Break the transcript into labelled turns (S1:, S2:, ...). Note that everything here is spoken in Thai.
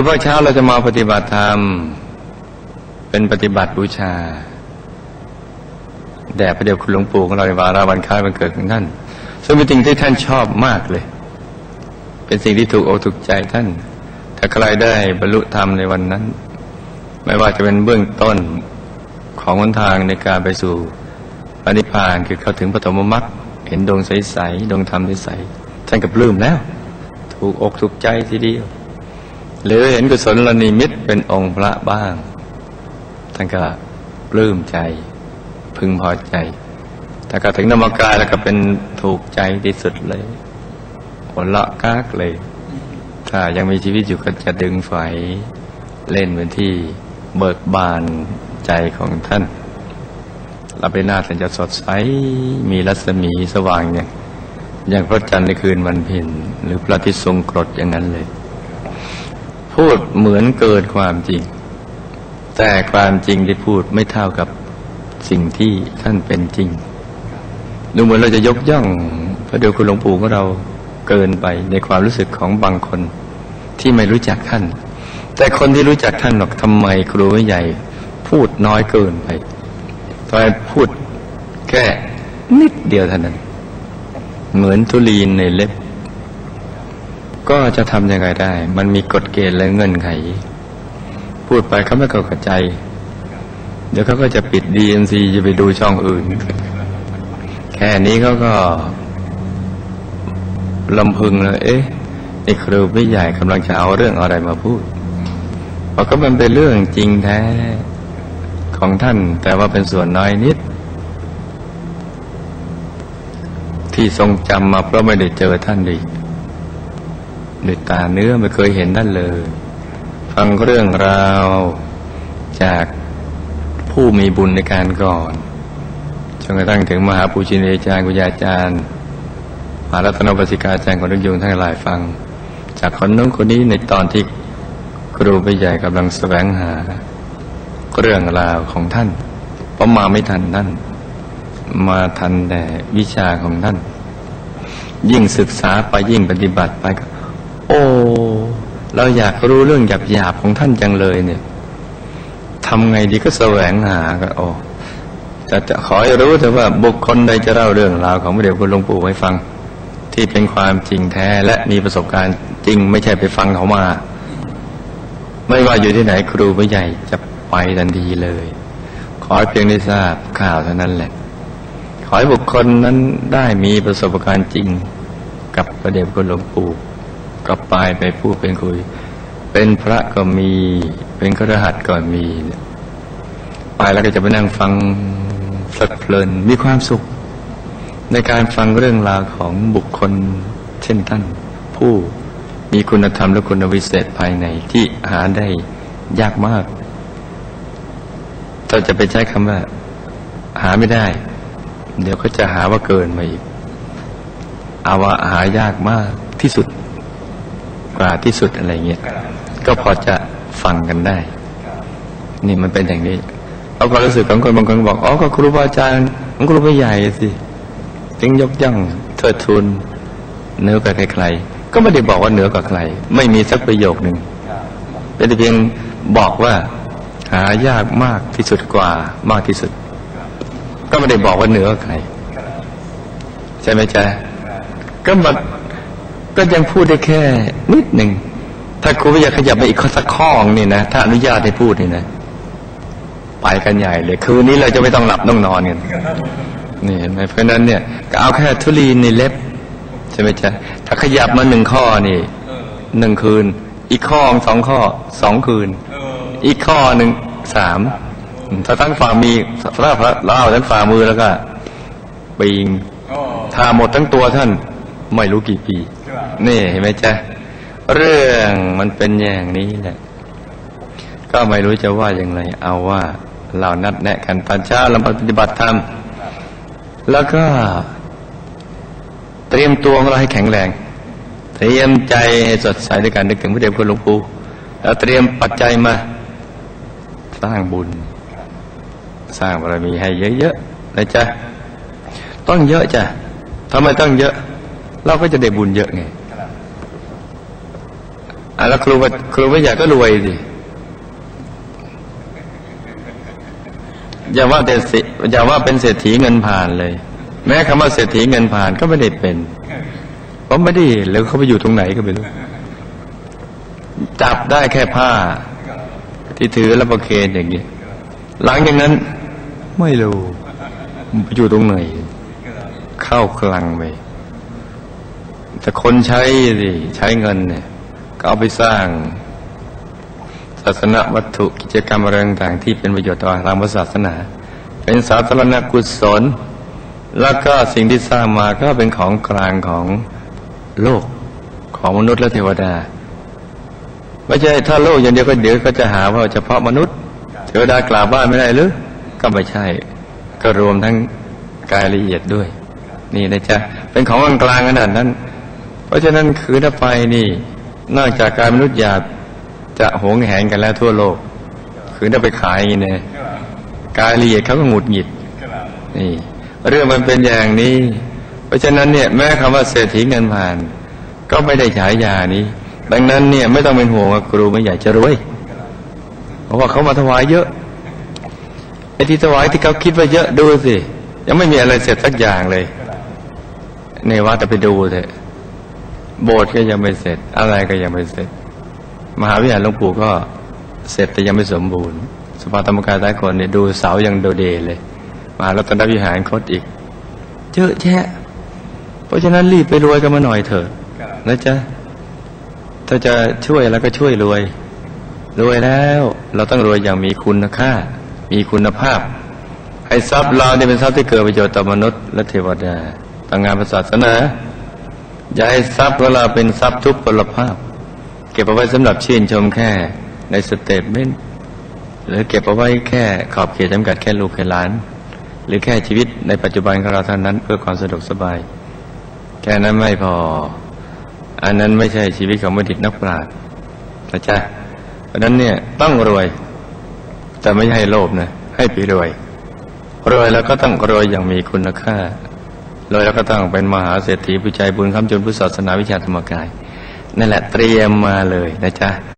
S1: คือพอเช้าเราจะมาปฏิบัติธรรม เป็นปฏิบัติบูชาแด่พระเดชคุณหลวงปู่ของเราในวาระวันคล้ายวันเกิดของท่านซึ่งเป็นสิ่งที่ท่านชอบมากเลย เป็นสิ่งที่ถูกอกถูกใจท่าน ถ้าใครได้บรรลุธรรมในวันนั้น ไม่ว่าจะเป็นเบื้องต้นของหนทางในการไปสู่พระนิพานคือเข้าถึงปฐมมรรคเห็นดวงใสๆดวงธรรมใสๆท่านก็ปลื้มแล้ว ถูกอกถูกใจทีเดียว หรือเห็นกุศลนิมิตเป็นองค์พระบ้าง ท่านก็ปลื้มใจ พึงพอใจถ้าก็ถึงนามกายแล้วก็เป็นถูกใจที่สุดเลยผลละกากเลย ถ้ายังมีชีวิตอยู่ก็จะดึงไฟเล่นเป็นที่เบิกบานใจของท่านรับไปหน้าท่านจะสดใส มีรัศมีสว่างอย่างอย่างพระจันทร์ในคืนวันเพ็ญหรือพระอาทิตย์ทรงกรดอย่างนั้นเลย พูดเหมือนเกินความจริง แต่ความจริงที่พูดไม่เท่ากับสิ่งที่ท่านเป็นจริง ดูเหมือนเราจะยกย่องพระเดชคุณหลวงปู่ของเราเกินไปในความรู้สึกของบางคนที่ไม่รู้จักท่าน แต่คนที่รู้จักท่านหรอกทำไมครูใหญ่ พูดน้อยเกินไปทำไมพูดแค่นิดเดียวเท่านั้น เหมือนทุลีนในเล็บ ก็จะทำยังไงได้ มันมีกฎเกณฑ์และเงื่อนไข พูดไปเขาไม่เข้าใจ เดี๋ยวเขาก็จะปิดดีเอ็นซีจะไปดูช่องอื่น แค่นี้เขาก็ลำพึงแล้วเอ๊ะไอ้ครูไม่ใหญ่กำลังจะเอาเรื่องอะไรมาพูดเพราะก็มันเป็นเรื่องจริงแท้ของท่าน แต่ว่าเป็นส่วนน้อยนิด ที่ทรงจำมาเพราะไม่ได้เจอท่านดี ด้วยตาเนื้อไม่เคยเห็นท่านเลย ฟังเรื่องราวจากผู้มีบุญในการก่อนจนกระทั่งถึงมหาปูชินเอจารย์กุญญาจารย์มหารัตนปสิกาอาจารย์ของทุกยงทั้งหลายฟัง จากคนนู้นคนนี้ในตอนที่ครูไปใหญ่กำลังแสวงหา เรื่องราวของท่านเพราะมาไม่ทันท่าน มาทันแต่วิชาของท่าน ยิ่งศึกษาไปยิ่งปฏิบัติไปก็ โอ้เราอยากรู้เรื่องหยาบๆของท่านจังเลยเนี่ยทำไงดีก็แสวงหาก็โอ้แต่จะขอให้รู้แต่ว่าบุคคลใดจะเล่าเรื่องราวของพระเดชคุณหลวงปู่ให้ฟัง ที่เป็นความจริงแท้และมีประสบการณ์จริงไม่ใช่ไปฟังเขามา ไม่ว่าอยู่ที่ไหนครูผู้ใหญ่จะไปทันทีเลย ขอให้เพียงได้ทราบข่าวเท่านั้นแหละ ขอให้บุคคลนั้นได้มีประสบการณ์จริงกับพระเดชคุณหลวงปู่ ก็ไปไปพูดเป็นคุย เป็นพระก็มี เป็นครหัสก็มีไปแล้วก็จะไปนั่งฟังเพลิดเพลินมีความสุข ในการฟังเรื่องราวของบุคคล เช่นท่าน ผู้มีคุณธรรมและคุณวิเศษภายในที่หาได้ยากมากเราจะไปใช้คำว่า หาไม่ได้ เดี๋ยวก็จะหาว่าเกินมาอีก เอาว่าหายากมากที่สุด กว่าที่สุดอะไรเงี้ยก็พอจะฟังกันได้ นี่มันเป็นอย่างนี้เอาความรู้สึกของคนบางคนบอกอ๋อก็ครูบาอาจารย์ของครูผู้ใหญ่สิจึงยกย่องเทิดทูนเหนือกว่าใครๆก็ไม่ได้บอกว่าเหนือกว่าใคร ไม่มีสักประโยคหนึ่งเป็นแต่เพียงบอกว่า หายากมากที่สุดกว่ามากที่สุด ก็ไม่ได้บอกว่าเหนือกว่าใคร ใช่ไหมจ๊ะก็มา ก็ยังพูดได้แค่ นิดหนึ่ง ถ้าครูอยากขยับไปอีกข้อสักข้อนี่นะถ้าอนุญาตให้พูดนี่นะไปกันใหญ่เลย คืนนี้เราจะไม่ต้องหลับต้องนอนกันนี่เห็นไหมเพราะนั้นเนี่ยก็เอาแค่ทุลีในเล็บใช่ไหมจ๊ะถ้าขยับมาหนึ่งข้อนี่หนึ่งคืน อีกข้อสองข้อสองคืน อีกข้อหนึ่งสามถ้าทั้งฝ่ามีถ้าพระเล่าทั้งฝ่ามือแล้วก็ปีงถ้าหมดทั้งตัวท่านไม่รู้กี่ปี นี่เห็นไหมจ๊ะ เรื่องมันเป็นอย่างนี้แหละก็ไม่รู้จะว่าอย่างไร เอาว่าเรานัดแนะกันตอนเช้าเราปฏิบัติธรรมแล้วก็ เตรียมตัวของเราให้แข็งแรง เตรียมใจให้สดใสด้วยการนึกถึงพระเดชคุณหลวงปู่แล้วเตรียมปัจจัยมา สร้างบุญ สร้างบารมีให้เยอะๆนะจ๊ะ ต้องเยอะจ้ะทำไมต้องเยอะ เราก็จะได้บุญเยอะไง แล้วครูว่าครูไม่อยากก็รวยสิอย่าว่าแต่สิอย่าว่าเป็นเศรษฐีเงินผ่านเลย แม้คำว่าเศรษฐีเงินผ่านก็ไม่ได้เป็นเพราะไม่ได้แล้วเขาไปอยู่ตรงไหนก็ไม่รู้จับได้แค่ผ้า ที่ถือแล้วประเคนอย่างนี้หลังจากนั้น ไม่รู้มันไปอยู่ตรงไหนเข้าคลังไปแต่คนใช้สิใช้เงินเนี่ย ก็เอาไปสร้างศาสนวัตถุกิจกรรมอะไรต่างๆที่เป็นประโยชน์ต่อทางศาสนา เป็นสาธารณกุศล แล้วก็สิ่งที่สร้างมาก็เป็นของกลางของโลกของมนุษย์และเทวดาไม่ใช่ถ้าโลกอย่างเดียวก็เดี๋ยวก็จะหาว่าเฉพาะมนุษย์ เทวดากราบบ้านไม่ได้หรือ ก็ไม่ใช่ ก็รวมทั้งกายละเอียดด้วย นี่นะจ๊ะเป็นของกลางขนาดนั้น เพราะฉะนั้นคือถ้าไปนี่ นอกจากกายมนุษย์หยาบจะหงแหนกันแล้วทั่วโลก คือถ้าไปขายอย่างนี้เนี่ยกายละเอียดเขาก็หงุดหงิดนี่เรื่องมันเป็นอย่างนี้ เพราะฉะนั้นเนี่ยแม้คำว่าเศรษฐีเงินผ่าน ก็ไม่ได้ฉายานี้ ดังนั้นเนี่ยไม่ต้องเป็นห่วงว่าครูไม่อยากจะรวย เพราะว่าเขามาถวายเยอะไอ้ที่ถวายที่เขาคิดว่าเยอะดูสิยังไม่มีอะไรเสร็จสักอย่างเลย ในวัดแต่ไปดูเถอะ โบสถ์ก็ยังไม่เสร็จ อะไรก็ยังไม่เสร็จ มหาวิทยาลัยหลวงปู่ก็เสร็จแต่ยังไม่สมบูรณ์สภาธรรมกายใต้คนเนี่ยดูเสายังโดเดเลย มหารัตนวิหารคดอีกเยอะแยะ เพราะฉะนั้นรีบไปรวยกันมาหน่อยเถอะนะจ๊ะถ้าจะช่วยแล้วก็ช่วยรวย รวยแล้วเราต้องรวยอย่างมีคุณค่า มีคุณภาพให้ทรัพย์เราเนี่ยเป็นทรัพย์ที่เกิดประโยชน์ต่อมนุษย์และเทวดาต่างงานศาสนา อย่าให้ทรัพย์ของเราเป็นทรัพย์ทุกพลภาพ เก็บเอาไว้สำหรับชื่นชมแค่ในสเตทเมนต์หรือเก็บเอาไว้แค่ขอบเขตจำกัดแค่ลูกแค่หลาน หรือแค่ชีวิตในปัจจุบันของเราเท่านั้นเพื่อความสะดวกสบาย แค่นั้นไม่พอ อันนั้นไม่ใช่ชีวิตของบัณฑิตนักปราชญ์นะจ๊ะเพราะนั้นเนี่ยต้องรวย แต่ไม่ให้โลภนะให้ไปรวย รวยแล้วก็ต้องรวยอย่างมีคุณค่า แล้วก็ต้องเป็นมหาเศรษฐีผู้ใจบุญคำจุนพุทธศาสนาวิชาธรรมกาย นั่นแหละเตรียมมาเลยนะจ๊ะ